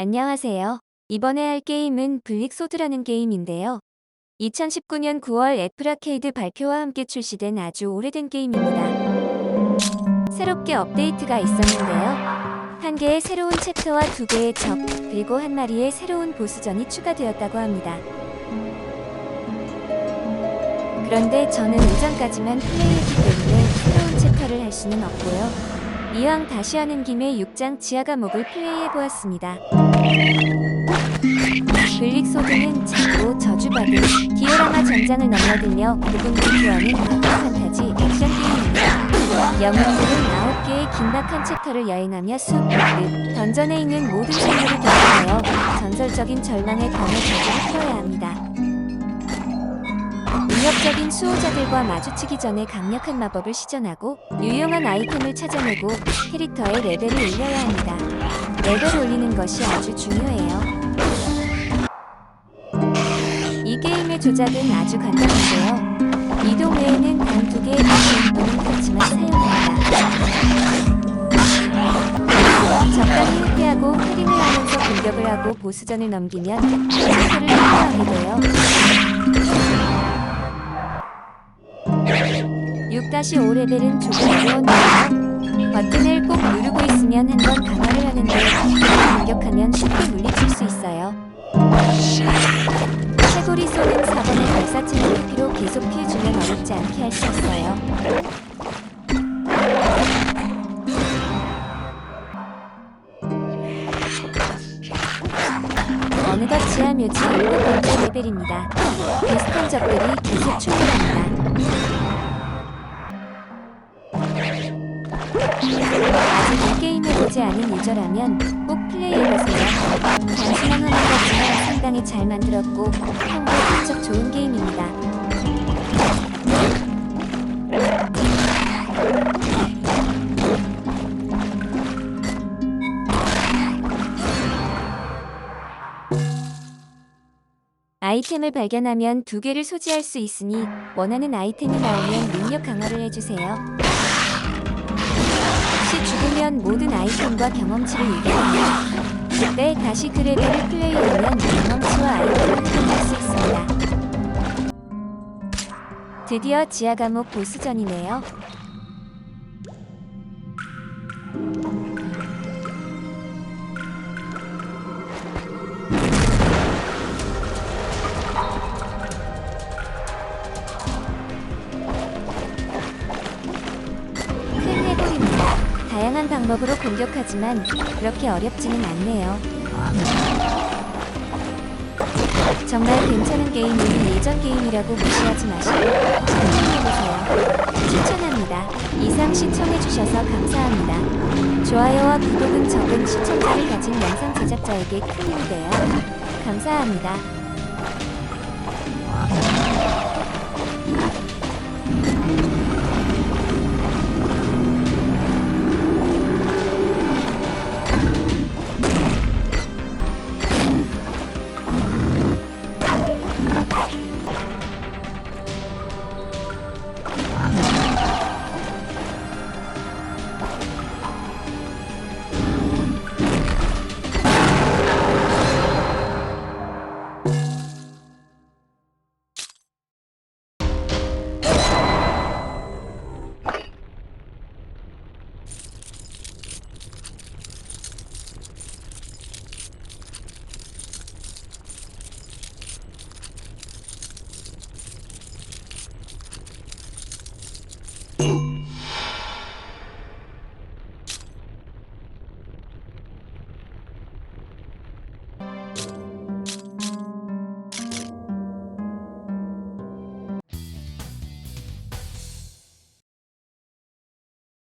안녕하세요. 이번에 할 게임은 블릭소드라는 게임인데요. 2019년 9월 애플아케이드 발표와 함께 출시된 아주 오래된 게임입니다. 새롭게 업데이트가 있었는데요. 한 개의 새로운 챕터와 두 개의 적, 그리고 한 마리의 새로운 보스전이 추가되었다고 합니다. 그런데 저는 오전까지만 플레이했기 때문에 새로운 챕터를 할 수는 없고요. 이왕 다시 하는 김에 6장 지하 과목을 플레이해 보았습니다. 블릭소드는 작고 저주받은 디오라마 전장을 넘나들며 고군을 구하는 과학 판타지 액션 게임입니다. 영웅들은 9개의 긴박한 챕터를 여행하며 숲, 늪, 던전에 있는 모든 생물을 경험하여 전설적인 절망의 검을 가지고 풀어야 합니다. 능력적인 수호자들과 마주치기 전에 강력한 마법을 시전하고 유용한 아이템을 찾아내고 캐릭터의 레벨을 올려야 합니다. 레벨 올리는 것이 아주 중요해요. 이 게임의 조작은 아주 간단한데요. 이동 외에는 단 두 개의 버튼 또는 터치만 사용합니다. 적당히 흡기하고 패링을 하면서 공격을 하고 보스전을 넘기면 템포를 확보하게 돼요. 6-5 레벨은 조금 어려운데요. 버튼을 꼭 누르고 있으면 한 번 강화를 하는데 공격하면 쉽게 물리칠 수 있어요. 쇠고리 쏘는 4번의 발사체 무기로 계속 피해주면 어렵지 않게 할 수 있어요. 어느덧 지하 묘지 7번째 레벨입니다. 비슷한 적들이 계속 출몰합니다. 아직 이 게임을 보지 않은 유저라면 꼭 플레이해보세요. 단순한 화면 같지만 상당히 잘 만들었고 평도 무척 좋은 게임입니다. 아이템을 발견하면 두 개를 소지할 수 있으니 원하는 아이템이 나오면 능력 강화를 해주세요. 혹시 죽으면 모든 아이템과 경험치를 잃게 됩니다. 그때 다시 그 레벨을 플레이하면 경험치와 아이템을 회복할 수 있습니다. 드디어 지하 감옥 보스전이네요. 다양한 방법으로 공격하지만 그렇게 어렵지는 않네요. 정말 괜찮은 게임은 예전 게임이라고 무시하지 마시고 시청해보세요. 추천합니다. 이상 시청해주셔서 감사합니다. 좋아요와 구독은 적은 시청자를 가진 영상 제작자에게 큰 힘이 돼요. 감사합니다.